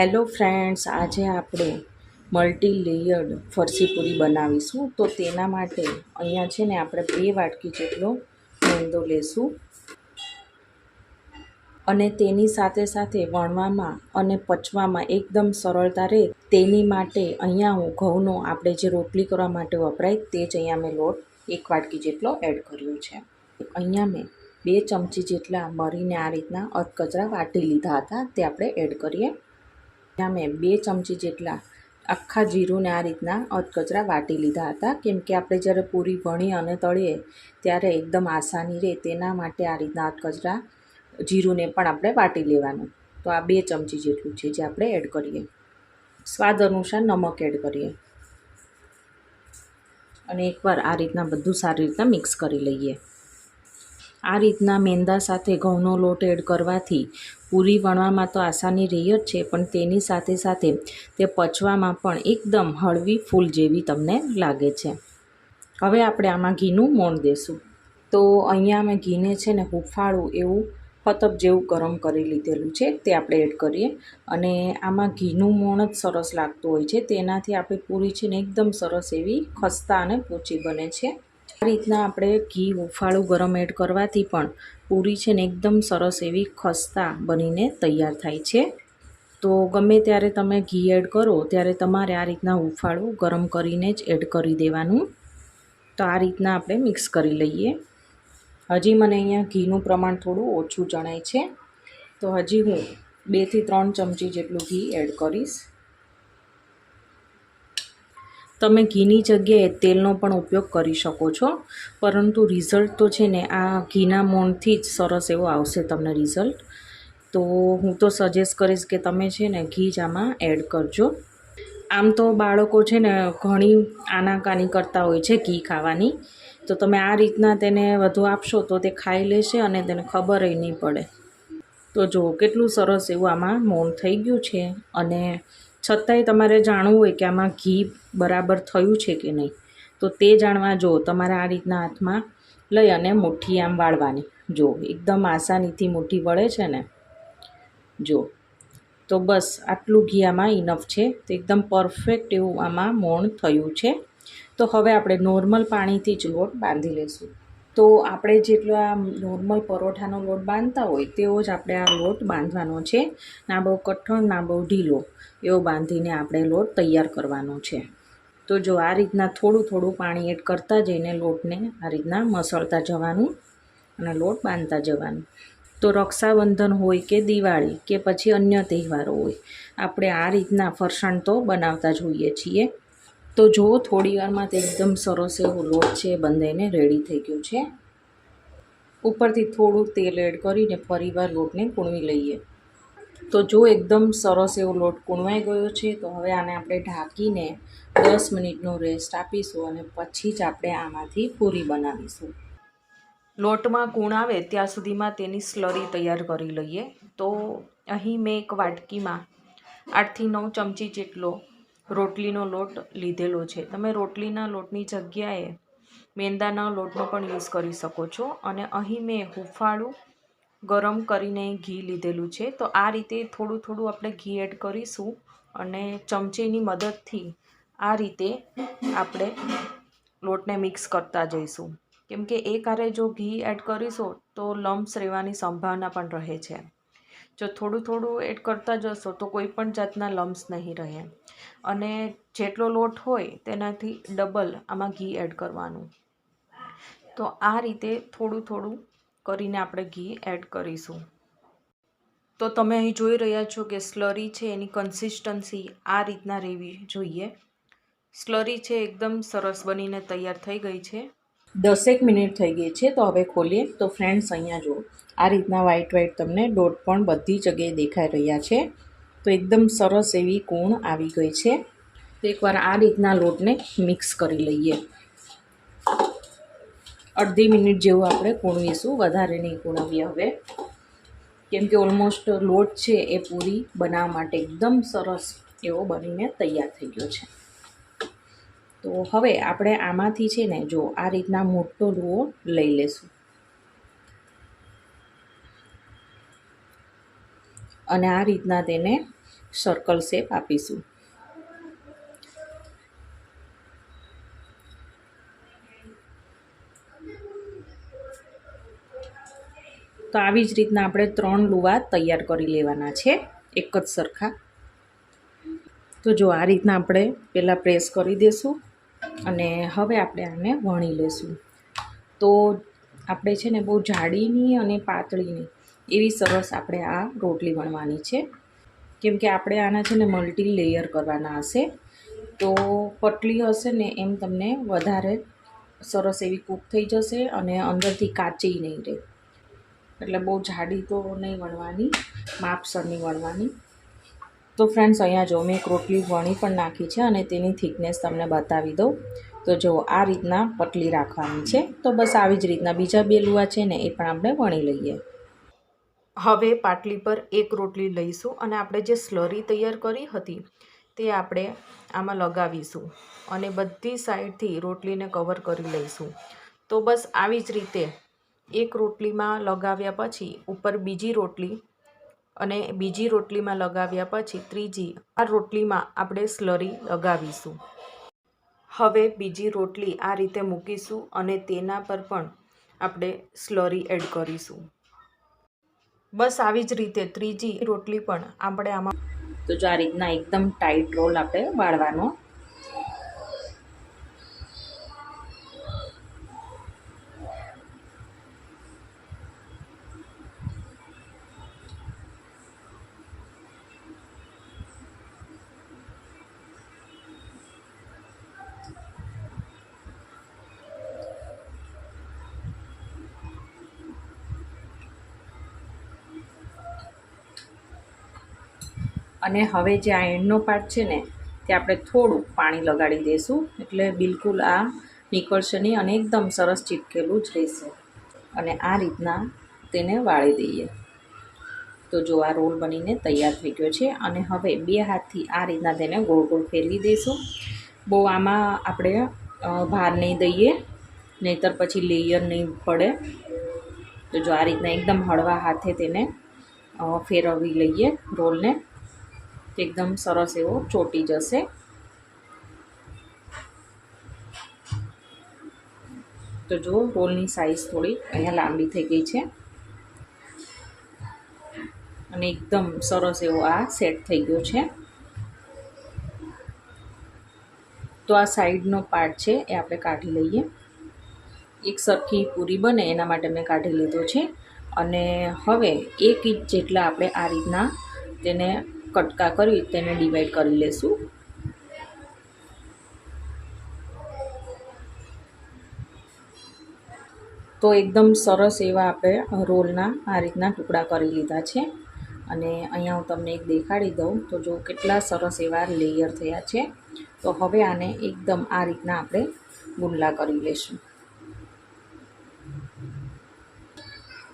Hello friends, આજે આપણે multi layered ફરસી પૂરી બનાવીશું. તો તેના માટે અહીંયા છે ને આપણે બે વાટકી જેટલો મેંદો લેશું અને તેની સાથે સાથે વણવામાં અને પચવામાં એકદમ સરળતા રહે તેની માટે અહીંયા હું ઘઉંનો આપણે જે રોટલી કરવા માટે વપરાય તે જ અહીંયા મેં લોટ એક વાટકી જેટલો એડ કર્યો છે. અહીંયા મેં બે ચમચી જેટલા મરીને આ રીતના અધકચરા વાટી લીધા હતા, તે આપણે એડ કરીએ. ત્યાં મેં બે ચમચી જેટલા આખા જીરુંને આ રીતના અધકચરા વાટી લીધા હતા. કેમ કે આપણે જ્યારે પૂરી વણી અને તળીએ ત્યારે એકદમ આસાની રહે તેના માટે આ રીતના અધકચરા જીરુંને પણ આપણે વાટી લેવાનું. તો આ બે ચમચી જેટલું છે જે આપણે એડ કરીએ. સ્વાદ અનુસાર નમક એડ કરીએ. અને એકવાર આ રીતના બધું સારી રીતના મિક્સ કરી લઈએ. આ રીતના મેંદા સાથે ઘઉંનો લોટ એડ કરવાથી પૂરી વણવામાં તો આસાની રહી જ છે, પણ તેની સાથે સાથે તે પચવામાં પણ એકદમ હળવી ફૂલ જેવી તમને લાગે છે. હવે આપણે આમાં ઘીનું મોણ દેશું. તો અહીંયા મેં ઘીને છે ને હુંફાળું એવું પતપ જેવું ગરમ કરી લીધેલું છે, તે આપણે એડ કરીએ. અને આમાં ઘીનું મોણ જ સરસ લાગતું હોય છે, તેનાથી આપણી પૂરી છે ને એકદમ સરસ એવી ખસ્તા અને પોચી બને છે. આ રીતના આપણે ઘી, હુંફાળું ગરમ એડ કરવાથી પણ પૂરી છે ને એકદમ સરસ એવી ખસ્તા બનીને તૈયાર થાય છે. તો ગમે ત્યારે તમે ઘી એડ કરો, ત્યારે તમારે આ રીતના હુંફાળું ગરમ કરીને જ એડ કરી દેવાનું. તો આ રીતના આપણે મિક્સ કરી લઈએ. હજી મને અહીંયા ઘીનું પ્રમાણ થોડું ઓછું જણાય છે. તો હજી હું બેથી ત્રણ ચમચી જેટલું ઘી એડ કરીશ. તમે ઘીની જગ્યાએ તેલનો પણ ઉપયોગ કરી શકો છો. પરંતુ રિઝલ્ટ તો છે ને, આ ઘીના મોણથી જ સરસ એવો આવશે તમને રિઝલ્ટ તો હું તો સજેસ્ટ કરીશ કે તમે છે ને ઘી જ આમાં એડ કરજો. આમ તો બાળકો છે ને ઘણી આનાકાની કરતા હોય છે ઘી ખાવાની. તો તમે આ રીતના તેને વધુ આપશો તો તે ખાઈ લેશે અને તેને ખબર નહીં પડે. તો જો કેટલું સરસ એવું આમાં મોણ થઈ ગયું છે અને છતાંય તમારે જાણવું હોય કે આમાં ઘી બરાબર થયું છે કે નહીં. તો તે જાણવા જો તમારે આ રીતના હાથમાં લઈ અને મુઠ્ઠી આમ વાળવાની. જો એકદમ આસાનીથી મુઠ્ઠી વળે છે ને. જો તો બસ, આટલું ઘી આમાં ઇનફ છે. તો એકદમ પરફેક્ટ એવું આમાં મોણ થયું છે. તો હવે આપણે નોર્મલ પાણીથી જ લોટ બાંધી લઈશું. તો આપણે જેટલો આ નોર્મલ પરોઠાનો લોટ બાંધતા હોય તેવો જ આપણે આ લોટ બાંધવાનો છે. ના બહુ કઠણ, ના બહુ ઢીલો એવો બાંધીને આપણે લોટ તૈયાર કરવાનો છે. તો જો આ રીતના થોડું થોડું પાણી એડ કરતા જઈને લોટને આ રીતના મસળતા જવાનું અને લોટ બાંધતા જવાનું. તો રક્ષાબંધન હોય કે દિવાળી કે પછી અન્ય તહેવારો હોય, આપણે આ રીતના ફરસાણ તો બનાવતા જ હોઈએ છીએ. તો જુઓ, થોડી વારમાં તે એકદમ સરસ એવો લોટ છે બંધાઈને રેડી થઈ ગયો છે. ઉપરથી થોડું તેલ એડ કરીને ફરીવાર લોટને કૂણવી લઈએ. તો જો એકદમ સરસ એવો લોટ કૂણવાઈ ગયો છે, તો હવે આને આપણે ઢાંકીને દસ મિનિટનો રેસ્ટ આપીશું અને પછી જ આપણે આમાંથી પૂરી બનાવીશું. લોટમાં કૂણ આવે ત્યાં સુધીમાં તેની સ્લરી તૈયાર કરી લઈએ. તો અહીં મેં એક વાટકીમાં આઠથી નવ ચમચી જેટલો રોટલીનો લોટ લીધેલો છે. તમે રોટલીના લોટની જગ્યાએ મેંદાના લોટનો પણ યુઝ કરી શકો છો અને અહીં મેં હુંફાળું ગરમ કરીને ઘી લીધેલું છે. તો આ રીતે થોડું થોડું આપણે ઘી એડ કરીશું અને ચમચીની મદદથી આ રીતે આપણે લોટને મિક્સ કરતા જઈશું. કેમ કે એક આરે જો ઘી એડ કરીશું તો લમ્સ રહેવાની સંભાવના પણ રહે છે. જો થોડું થોડું એડ કરતા જશો તો કોઈ પણ જાતના લમ્સ નહીં રહે. અને જેટલો લોટ હોય તેનાથી ડબલ આમાં ઘી એડ કરવાનું. તો આ રીતે થોડું થોડું કરીને આપણે ઘી એડ કરીશું. તો તમે અહીં જોઈ રહ્યા છો કે સ્લરી છે, એની કન્સિસ્ટન્સી આ રીતના રહેવી જોઈએ. સ્લરી છે, એકદમ સરસ બનીને તૈયાર થઈ ગઈ છે. દસેક મિનિટ થઈ ગઈ છે, તો હવે ખોલીએ. તો ફ્રેન્ડ્સ અહીંયા જુઓ. આ રીતના વ્હાઈટ વ્હાઈટ તમને ડોટ પણ બધી જગ્યાએ દેખાઈ રહ્યા છે. તો એકદમ સરસ એવી કૂણ આવી ગઈ છે. તો એકવાર આ રીતના લોટને મિક્સ કરી લઈએ. અડધી મિનિટ જેવું આપણે કૂણવીશું. વધારે નહીં કૂણવીએ હવે. કેમ કે ઓલમોસ્ટ લોટ છે એ પૂરી બનાવવા માટે એકદમ સરસ એવો બનીને તૈયાર થઈ ગયો છે. તો હવે આપણે આમાંથી છે ને જો આ રીતના મોટો લુઓ લઈ લેશું. અને આ રીતના તેને સર્કલ શેપ આપીશું. તો આવી જ રીતના આપણે ત્રણ લુવા તૈયાર કરી લેવાના છે, એક જ સરખા. તો જો આ રીતના આપણે પહેલાં પ્રેસ કરી દઈશું અને હવે આપણે આને વણી લેશું. તો આપણે છે ને બહુ જાડીની અને પાતળીની એવી સરસ આપણે આ રોટલી વણવાની છે. કેમ કે આપણે આના છે ને મલ્ટી લેયર કરવાના હશે. તો પટલી હશે ને એમ તમને વધારે સરસ એવી કૂક થઈ જશે અને અંદરથી કાચી નહીં રહે. એટલે બહુ જાડી તો નહીં વણવાની માપસરની વણવાની તો ફ્રેન્ડ્સ અહીંયા જો મેં એક રોટલી વણી પણ નાખી છે અને તેની થિકનેસ તમને બતાવી દઉં. તો જો આ રીતના પટલી રાખવાની છે. તો બસ આવી જ રીતના બીજા બે લુવા છે ને એ પણ આપણે વણી લઈએ. હવે પાટલી પર એક રોટલી લઈશું અને આપણે જે સ્લરી તૈયાર કરી હતી તે આપણે આમાં લગાવીશું અને બધી સાઈડથી રોટલીને કવર કરી લઈશું. તો બસ આવી જ રીતે એક રોટલીમાં લગાવ્યા પછી ઉપર બીજી રોટલી અને બીજી રોટલીમાં લગાવ્યા પછી ત્રીજી આ રોટલીમાં આપણે સ્લરી લગાવીશું. હવે બીજી રોટલી આ રીતે મૂકીશું અને તેના પર પણ આપણે સ્લરી એડ કરીશું. બસ આવી જ રીતે ત્રીજી રોટલી પણ આપણે આમાં તો જો આ રીતના એકદમ ટાઈટ રોલ આપણે વાળવાનો. અને હવે જે આ એન્ડનો પાર્ટ છે ને, તે આપણે થોડું પાણી લગાડી દઈશું. એટલે બિલકુલ આ નીકળશે નહીં અને એકદમ સરસ ચીપકેલું જ રહેશે. અને આ રીતના તેને વાળી દઈએ. તો જો આ રોલ બનીને તૈયાર થઈ ગયો છે અને હવે બે હાથથી આ રીતના તેને ગોળ ગોળ ફેરવી દઈશું. બહુ આમાં આપણે ભાર નહીં દઈએ, નહીંતર પછી લેયર નહીં પડે. તો જો આ રીતના એકદમ હળવા હાથે તેને ફેરવી લઈએ રોલને. એકદમ સરસ એવો ચોટી જશે. તો જો રોલની સાઈઝ થોડી અહીંયા લાંબી થઈ ગઈ છે. અને એકદમ સરસ એવો આ સેટ થઈ ગયો છે. તો આ સાઈડનો પાર્ટ છે, એ આપણે કાઢી લઈએ. એક સરખી પૂરી બને, એના માટે મેં કાઢી લીધો છે. અને હવે એક ઇંચ જેટલા આપણે આ રીતના તેને કટકા કરી તેને ડિવાઈડ કરી લેશું. તો એકદમ સરસ એવા આપણે રોલના આ રીતના ટુકડા કરી લીધા છે. અને અહીંયા હું તમને એક દેખાડી દઉં તો જો કેટલા સરસ એવા લેયર થયા છે. તો હવે આને એકદમ આ રીતના આપણે ગુંડલા કરી લઈશું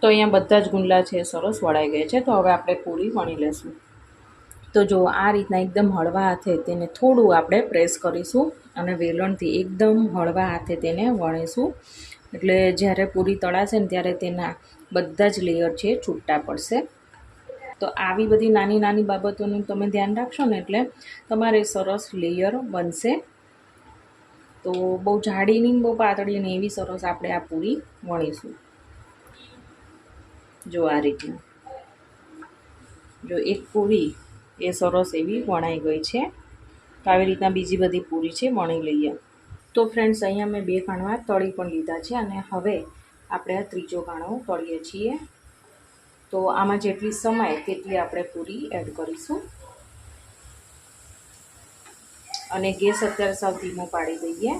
તો અહીંયા બધા જ ગુંડલા છે, સરસ વળાઈ ગયા છે. તો હવે આપણે પૂરી વણી લેશું. તો જો આ રીતના એકદમ હળવા હાથે તેને થોડું આપણે પ્રેસ કરીશું અને વેલણથી એકદમ હળવા હાથે તેને વણીશું. એટલે જ્યારે પૂરી તળાશે ને ત્યારે તેના બધા જ લેયર છે છૂટા પડશે. તો આવી બધી નાની નાની બાબતોનું તમે ધ્યાન રાખશો ને એટલે તમારે સરસ લેયર બનશે. તો બહુ જાડીની બહુ પાતળીની એવી સરસ આપણે આ પૂરી વણીશું. જો આ રીતના. જો એક પૂરી એ સરસ એવી વણાઈ ગઈ છે. તો આવી રીતના બીજી બધી પૂરી છે, વણી લઈએ. તો ફ્રેન્ડ્સ અહીંયા મેં બે કાણવા તળી પણ લીધા છે અને હવે આપણે આ ત્રીજો કાણો તળીએ છીએ. તો આમાં જેટલી સમાય તેટલી આપણે પૂરી એડ કરીશું. અને ગેસ અત્યારે સાવ ધીમો પાડી દઈએ.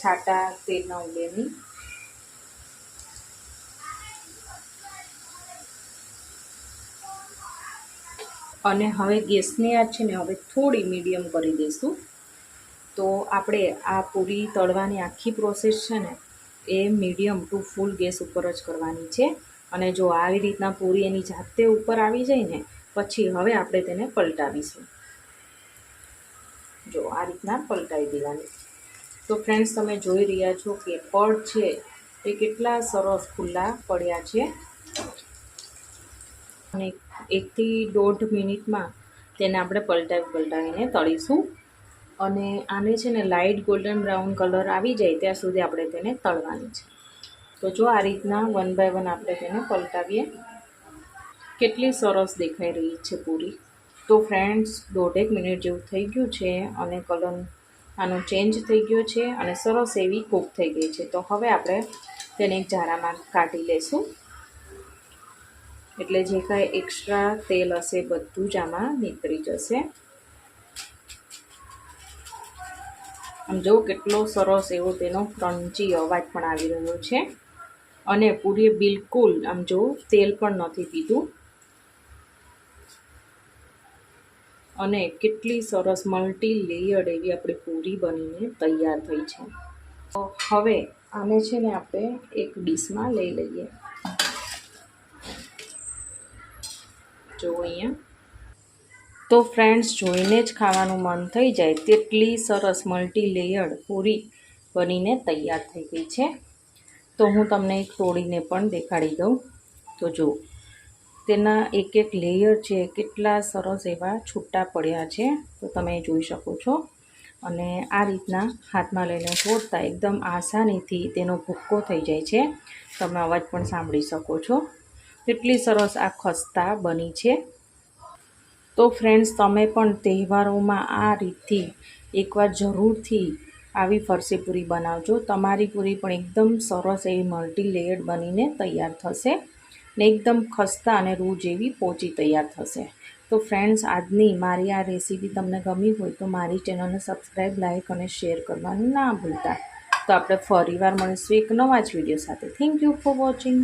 છાટા, તેલના ઉડેની અને હવે ગેસની આંચ છે ને હવે થોડી મીડિયમ કરી દઈશું. તો આપણે આ પૂરી તળવાની આખી પ્રોસેસ છે ને, એ મીડિયમ ટુ ફૂલ ગેસ ઉપર જ કરવાની છે. અને જો આવી રીતના પૂરી એની જાતે ઉપર આવી જાય ને, પછી હવે આપણે તેને પલટાવીશું. જો આ રીતના પલટાવી દેવાની. તો ફ્રેન્ડ્સ તમે જોઈ રહ્યા છો કે પડ છે એ કેટલા સરસ ખુલ્લા પડ્યા છે. અને એકથી દોઢ મિનિટમાં તેને આપણે પલટાવી પલટાવીને તળીશું. અને આને છે ને લાઇટ ગોલ્ડન બ્રાઉન કલર આવી જાય ત્યાં સુધી આપણે તેને તળવાની છે. તો જો આ રીતના વન બાય વન આપણે તેને પલટાવીએ. કેટલી સરસ દેખાઈ રહી છે પૂરી. તો ફ્રેન્ડ્સ, દોઢેક મિનિટ જેવું થઈ ગયું છે અને કલર આનો ચેન્જ થઈ ગયો છે અને સરસ એવી કૂક થઈ ગઈ છે. તો હવે આપણે તેને એક જારામાં કાઢી લેશું. એટલે જે કાંઈ એક્સ્ટ્રા તેલ હશે બધું જ આમાં નીતરી જશે. આમ જો કેટલો સરસ એવો તેનો ક્રન્ચી અવાજ પણ આવી રહ્યો છે. અને પૂરીએ બિલકુલ આમ જો તેલ પણ નથી પીધું. અને કેટલી સરસ મલ્ટી લેયર્ડ એવી આપણી પૂરી બનીને તૈયાર થઈ છે. હવે આને છે ને આપણે એક ડીશમાં લઈ લઈએ. જો અહીંયા તો ફ્રેન્ડ્સ જોઈને જ ખાવાનું મન થઈ જાય તેટલી સરસ મલ્ટી લેયર્ડ પૂરી બનીને તૈયાર થઈ ગઈ છે. તો હું તમને એક તોડીને પણ દેખાડી દઉં. તો જુઓ તેના એક એક લેયર છે, કેટલા સરસ એવા છૂટા પડ્યા છે. તો તમે જોઈ શકો છો. અને આ રીતના હાથમાં લઈને તોડતા એકદમ આસાનીથી તેનો ભૂક્કો થઈ જાય છે. તમે અવાજ પણ સાંભળી શકો છો. કેટલી સરસ આ ખસ્તા બની છે. તો ફ્રેન્ડ્સ તમે પણ તહેવારોમાં આ રીતથી એકવાર જરૂરથી આવી ફરસી પૂરી બનાવજો. તમારી પૂરી પણ એકદમ સરસ એવી મલ્ટી લેયર્ડ બનીને તૈયાર થશે ને એકદમ ખસ્તા અને રૂ જેવી પોચી તૈયાર થશે. તો ફ્રેન્ડ્સ આજની મારી આ રેસીપી તમને ગમી હોય તો મારી ચેનલને સબસ્ક્રાઈબ લાઇક અને શેર કરવાનું ના ભૂલતા. તો આપણે ફરીવાર મળીશું એક નવા જ વીડિયો સાથે. Thank you for watching